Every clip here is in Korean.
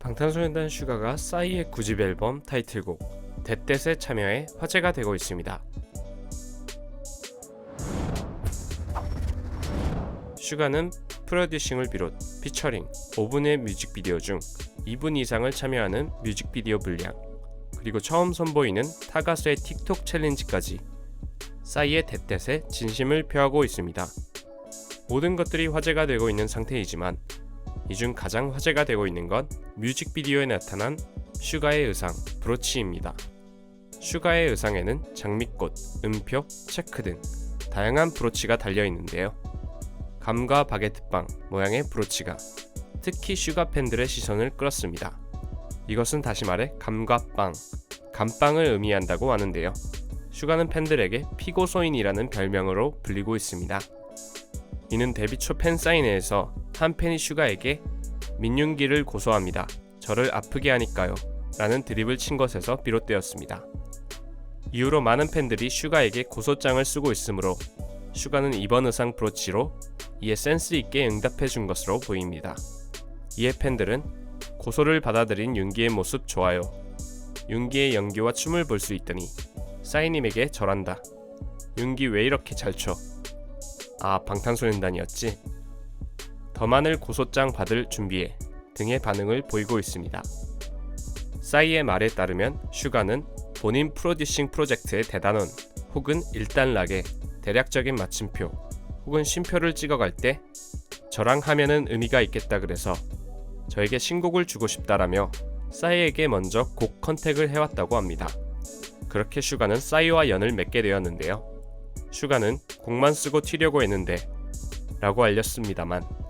방탄소년단 슈가가 싸이의 9집 앨범 타이틀곡 데댓에 참여해 화제가 되고 있습니다. 슈가는 프로듀싱을 비롯 피처링 5분의 뮤직비디오 중 2분 이상을 참여하는 뮤직비디오 분량 그리고 처음 선보이는 타 가수의 틱톡 챌린지까지 싸이의 데댓에 진심을 표하고 있습니다. 모든 것들이 화제가 되고 있는 상태이지만 이 중 가장 화제가 되고 있는 건 뮤직비디오에 나타난 슈가의 의상 브로치입니다. 슈가의 의상에는 장미꽃, 음표, 체크 등 다양한 브로치가 달려 있는데요. 감과 바게트빵 모양의 브로치가 특히 슈가 팬들의 시선을 끌었습니다. 이것은 다시 말해 감과 빵, 감빵을 의미한다고 하는데요. 슈가는 팬들에게 피고소인이라는 별명으로 불리고 있습니다. 이는 데뷔 초 팬사인회에서 한 팬이 슈가에게 민윤기를 고소합니다. 저를 아프게 하니까요. 라는 드립을 친 것에서 비롯되었습니다. 이후로 많은 팬들이 슈가에게 고소장을 쓰고 있으므로 슈가는 이번 의상 브로치로 이에 센스 있게 응답해 준 것으로 보입니다. 이에 팬들은 고소를 받아들인 윤기의 모습 좋아요. 윤기의 연기와 춤을 볼 수 있더니 싸이님에게 절한다. 윤기 왜 이렇게 잘 춰? 아 방탄소년단이었지. 더 많은 고소장 받을 준비해 등의 반응을 보이고 있습니다. 싸이의 말에 따르면 슈가는 본인 프로듀싱 프로젝트의 대단원 혹은 일단락에 대략적인 마침표 혹은 쉼표를 찍어갈 때 저랑 하면은 의미가 있겠다 그래서 저에게 신곡을 주고 싶다라며 싸이에게 먼저 곡 컨택을 해왔다고 합니다. 그렇게 슈가는 싸이와 연을 맺게 되었는데요. 슈가는 곡만 쓰고 튀려고 했는데 라고 알렸습니다만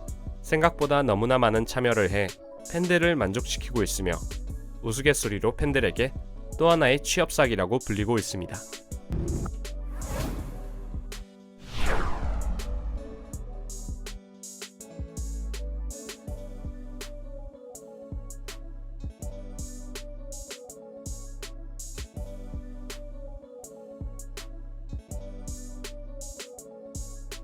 생각보다 너무나 많은 참여를 해 팬들을 만족시키고 있으며 우스갯소리로 팬들에게 또 하나의 취업 사기라고 불리고 있습니다.